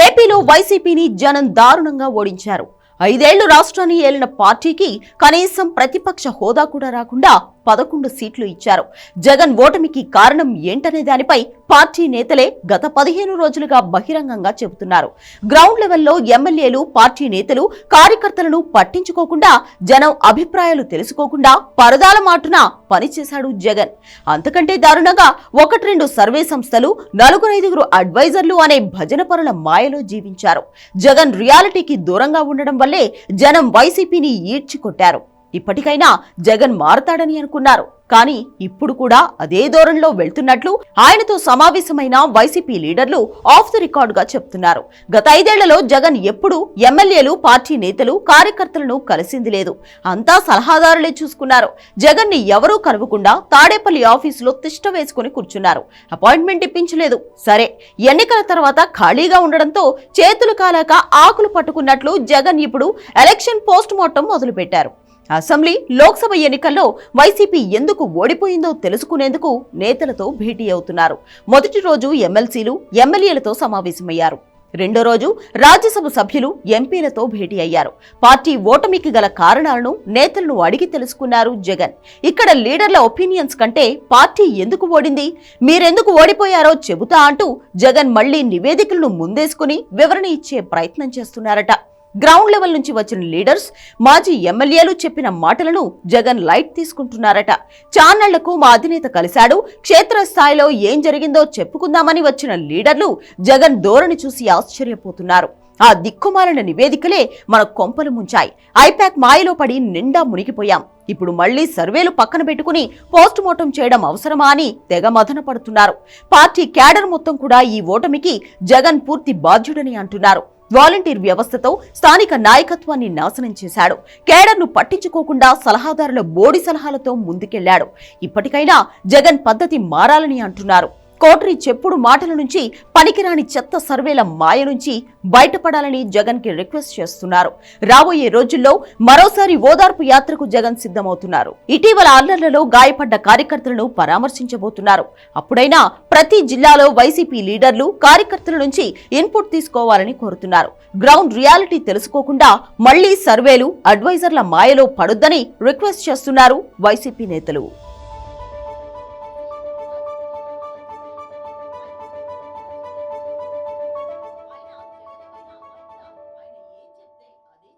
ఏపీలో వైసీపీని జనం దారుణంగా ఓడించారు. ఐదేళ్ళు రాష్ట్రాన్ని ఏలిన పార్టీకి కనీసం ప్రతిపక్ష హోదా కూడా రాకుండా పదకొండు సీట్లు ఇచ్చారు. జగన్ ఓటమికి కారణం ఏంటనే దానిపై పార్టీ నేతలే గత పదిహేను రోజులుగా బహిరంగంగా చెబుతున్నారు. గ్రౌండ్ లెవెల్లో ఎమ్మెల్యేలు పార్టీ నేతలు కార్యకర్తలను పట్టించుకోకుండా జనం అభిప్రాయాలు తెలుసుకోకుండా పరదాల మాటున పనిచేశాడు జగన్. అంతకంటే దారుణంగా ఒకటి రెండు సర్వే సంస్థలు నలుగురైదుగురు అడ్వైజర్లు అనే భజన పరుల మాయలో జీవించారు. జగన్ రియాలిటీకి దూరంగా ఉండడం వల్లే జనం వైసీపీని ఈడ్చికొట్టారు. ఇప్పటికైనా జగన్ మారతాడని అనుకున్నారు. కానీ ఇప్పుడు కూడా అదే ధోరణిలో వెళ్తున్నట్లు ఆయనతో సమావేశమైన వైసీపీ లీడర్లు ఆఫ్ ది రికార్డ్గా చెప్తున్నారు. గత ఐదేళ్ళలో జగన్ ఎప్పుడు ఎమ్మెల్యేలు పార్టీ నేతలు కార్యకర్తలను కలిసింది లేదు. అంతా సలహాదారులే చూసుకున్నారు. జగన్ని ఎవరూ కలవకుండా తాడేపల్లి ఆఫీసులో తిష్ట వేసుకుని కూర్చున్నారు. అపాయింట్మెంట్ ఇప్పించలేదు. సరే ఎన్నికల తర్వాత ఖాళీగా ఉండడంతో చేతులు కాలాక ఆకులు పట్టుకున్నట్లు జగన్ ఇప్పుడు ఎలక్షన్ పోస్ట్ మార్టం మొదలుపెట్టారు. అసెంబ్లీ లోక్సభ ఎన్నికల్లో వైసీపీ ఎందుకు ఓడిపోయిందో తెలుసుకునేందుకు నేతలతో భేటీ అవుతున్నారు. మొదటి రోజు ఎమ్మెల్సీలు ఎమ్మెల్యేలతో సమావేశమయ్యారు. రెండో రోజు రాజ్యసభ సభ్యులు ఎంపీలతో భేటీ అయ్యారు. పార్టీ ఓటమికి గల కారణాలను నేతలను అడిగి తెలుసుకున్నారు జగన్. ఇక్కడ లీడర్ల ఒపీనియన్స్ కంటే పార్టీ ఎందుకు ఓడింది మీరెందుకు ఓడిపోయారో చెబుతా అంటూ జగన్ మళ్ళీ నివేదికలను ముందేసుకుని వివరణ ఇచ్చే ప్రయత్నం చేస్తున్నారట. గ్రౌండ్ లెవెల్ నుంచి వచ్చిన లీడర్స్ మాజీ ఎమ్మెల్యేలు చెప్పిన మాటలను జగన్ లైట్ తీసుకుంటున్నారట. ఛానళ్ళకు మా అధినేత కలిశాడు. క్షేత్రస్థాయిలో ఏం జరిగిందో చెప్పుకుందామని వచ్చిన లీడర్లు జగన్ ధోరణి చూసి ఆశ్చర్యపోతున్నారు. ఆ దిక్కుమాలిన నివేదికలే మన కొంపలు ముంచాయి. ఐపాక్ మాయలో పడి నిండా మునిగిపోయాం. ఇప్పుడు మళ్ళీ సర్వేలు పక్కన పెట్టుకుని పోస్ట్ మార్టం చేయడం అవసరమా అని తెగ మదన పడుతున్నారు. పార్టీ క్యాడర్ మొత్తం కూడా ఈ ఓటమికి జగన్ పూర్తి బాధ్యుడని అంటున్నారు. వాలంటీర్ వ్యవస్థతో స్థానిక నాయకత్వాన్ని నాశనం చేశాడు. కేడర్ను పట్టించుకోకుండా సలహాదారుల బోడి సలహాలతో ముందుకెళ్ళాడు. ఇప్పటికైనా జగన్ పద్ధతి మారాలని అంటున్నారు. కోటరి చెప్పుడు మాటల నుంచి పనికిరాని చెత్త సర్వేల మాయ నుంచి బయటపడాలని జగన్కి రిక్వెస్ట్ చేస్తున్నారు. రాబోయే రోజుల్లో మరోసారి ఓదార్పు యాత్రకు జగన్ సిద్ధమవుతున్నారు. ఇటీవల అల్లర్లలో గాయపడ్డ కార్యకర్తలను పరామర్శించబోతున్నారు. అప్పుడైనా ప్రతి జిల్లాలో వైసీపీ లీడర్లు కార్యకర్తల నుంచి ఇన్పుట్ తీసుకోవాలని కోరుతున్నారు. గ్రౌండ్ రియాలిటీ తెలుసుకోకుండా మళ్ళీ సర్వేలు అడ్వైజర్ల మాయలో పడొద్దని రిక్వెస్ట్ చేస్తున్నారు వైసీపీ నేతలు.